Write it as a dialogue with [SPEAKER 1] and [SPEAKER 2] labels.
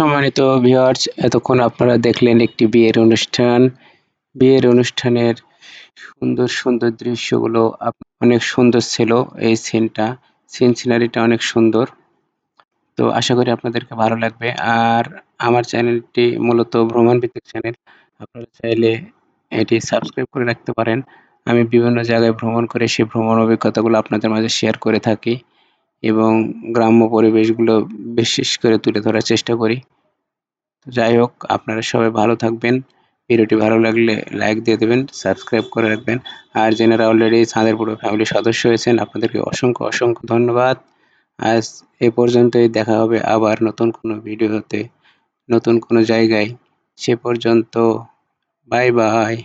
[SPEAKER 1] সম্মানিত ভিউয়ার্স এতক্ষণ আপনারা দেখলেন একটি বিয়ের অনুষ্ঠান। বিয়ের অনুষ্ঠানের সুন্দর সুন্দর দৃশ্যগুলো অনেক সুন্দর ছিল এই সিনটা সিন সিনারিটা অনেক সুন্দর। তো আশা করি আপনাদেরকে ভালো লাগবে। আর আমার চ্যানেলটি মূলত ভ্রমণ ভিত্তিক চ্যানেল আপনারা চাইলে এটি সাবস্ক্রাইব করে রাখতে পারেন। আমি বিভিন্ন জায়গায় ভ্রমণ করে সেই ভ্রমণ অভিজ্ঞতাগুলো আপনাদের মাঝে শেয়ার করে থাকি। এবং গ্রাম্য পরিবেশগুলো বিশেষ করে তুলে ধরার চেষ্টা করি। যাই হোক, আপনারা সবাই ভালো থাকবেন। ভিডিওটি ভালো লাগলে লাইক দিয়ে দেবেন, সাবস্ক্রাইব করে রাখবেন। আর যেনারা অলরেডি চাঁদেরপুর ফ্যামিলির সদস্য হয়েছেন, আপনাদেরকে অসংখ্য অসংখ্য ধন্যবাদ। আজ এ পর্যন্তই, দেখা হবে আবার নতুন কোনো ভিডিওতে, নতুন কোনো জায়গায়। সে পর্যন্ত বাই বাই